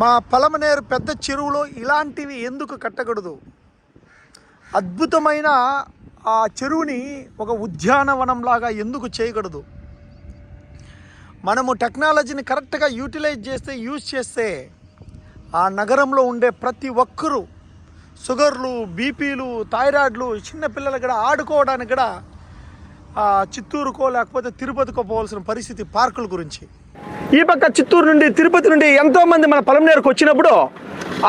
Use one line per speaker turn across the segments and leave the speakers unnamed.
మా పలమనేరు పెద్ద చెరువులో ఇలాంటివి ఎందుకు కట్టకూడదు? అద్భుతమైన ఆ చెరువుని ఒక ఉద్యానవనంలాగా ఎందుకు చేయకూడదు? మనము టెక్నాలజీని కరెక్ట్గా యూటిలైజ్ చేస్తే యూజ్ చేస్తే ఆ నగరంలో ఉండే ప్రతి ఒక్కరూ షుగర్లు బీపీలు థైరాయిడ్లు చిన్నపిల్లలు కూడా ఆడుకోవడానికి కూడా చిత్తూరుకో లేకపోతే తిరుపతికో పోవాల్సిన పరిస్థితి పార్కుల గురించి. ఈ పక్క చిత్తూరు నుండి తిరుపతి నుండి ఎంతో మంది మన పొలంనేరుకు వచ్చినప్పుడు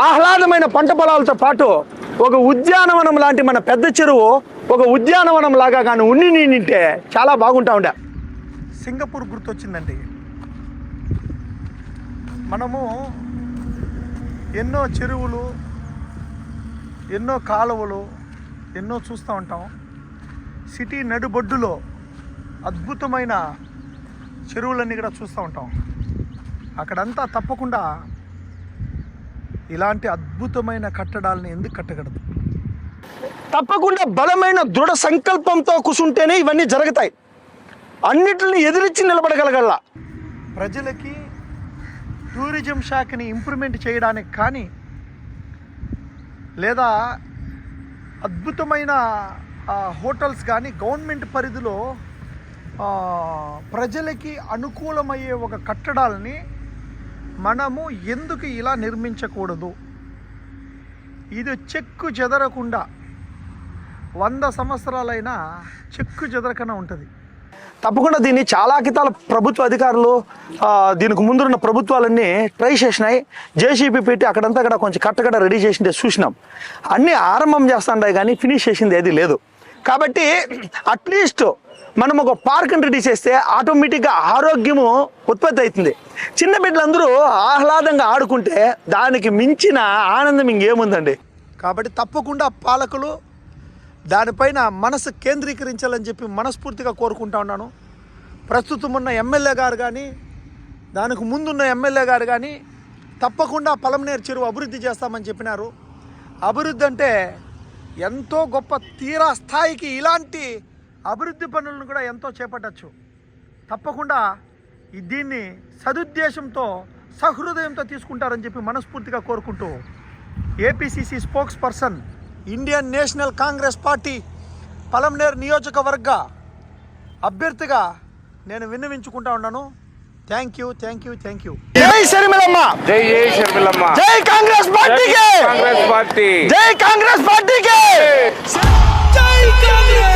ఆహ్లాదమైన పంట పొలాలతో పాటు ఒక ఉద్యానవనం లాంటి మన పెద్ద చెరువు ఒక ఉద్యానవనం లాగా కానీ ఉన్ని నింటే చాలా బాగుంటా ఉండే. సింగపూర్ గుర్తొచ్చిందండి. మనము ఎన్నో చెరువులు ఎన్నో కాలువలు ఎన్నో చూస్తూ ఉంటాం. సిటీ నడుబొడ్డులో అద్భుతమైన చెరువులన్నీ కూడా చూస్తూ ఉంటాం. అక్కడంతా తప్పకుండా ఇలాంటి అద్భుతమైన కట్టడాలని ఎందుకు కట్టకూడదు? తప్పకుండా బలమైన దృఢ సంకల్పంతో కూర్చుంటేనే ఇవన్నీ జరుగుతాయి. అన్నిటిని ఎదిరించి నిలబడగలగల ప్రజలకి టూరిజం శాఖని ఇంప్రూవ్మెంట్ చేయడానికి కానీ లేదా అద్భుతమైన హోటల్స్ కానీ గవర్నమెంట్ పరిధిలో ప్రజలకి అనుకూలమయ్యే ఒక కట్టడాలని మనము ఎందుకు ఇలా నిర్మించకూడదు? ఇది చెక్కు చెదరకుండా వంద సంవత్సరాలైనా చెక్కు చెదరకనే ఉంటుంది. తప్పకుండా దీన్ని చాలా కితాల ప్రభుత్వ అధికారులు దీనికి ముందున్న ప్రభుత్వాలన్నీ ట్రై చేసినాయి. జేసీబీ పెట్టి అక్కడంతా కూడా కొంచెం కట్టకడ రెడీ చేసిందే చూసినాం. అన్నీ ఆరంభం చేస్తుండే కానీ ఫినిష్ చేసింది ఏది లేదు. కాబట్టి అట్లీస్ట్ మనం ఒక పార్క్ని రెడీ చేస్తే ఆటోమేటిక్గా ఆరోగ్యము ఉత్పత్తి అవుతుంది. చిన్న బిడ్డలందరూ ఆహ్లాదంగా ఆడుకుంటే దానికి మించిన ఆనందం ఇంకేముందండి? కాబట్టి తప్పకుండా పాలకులు దానిపైన మనసు కేంద్రీకరించాలని చెప్పి మనస్ఫూర్తిగా కోరుకుంటా ఉన్నాను. ప్రస్తుతం ఉన్న ఎమ్మెల్యే గారు కానీ దానికి ముందున్న ఎమ్మెల్యే గారు కానీ తప్పకుండా పలమనేరు చెరువు అభివృద్ధి చేస్తామని చెప్పినారు. అభివృద్ధి అంటే ఎంతో గొప్ప తీరా స్థాయికి ఇలాంటి అభివృద్ధి పనులను కూడా ఎంతో చేపట్టచ్చు. తప్పకుండా ఈ దీన్ని సదుద్దేశంతో సహృదయంతో తీసుకుంటారని చెప్పి మనస్ఫూర్తిగా కోరుకుంటూ APCC spokesperson Indian National Congress party Palamaneru నియోజకవర్గ అభ్యర్థిగా నేను విన్నవించుకుంటా ఉన్నాను. Thank you thank you thank you జై శర్మిలమ్మ!
జై జై షర్మిలమ్మ
జై కాంగ్రెస్ పార్టీకి!
Congress party!
జై కాంగ్రెస్ పార్టీకి!
జై కాంగ్రెస్!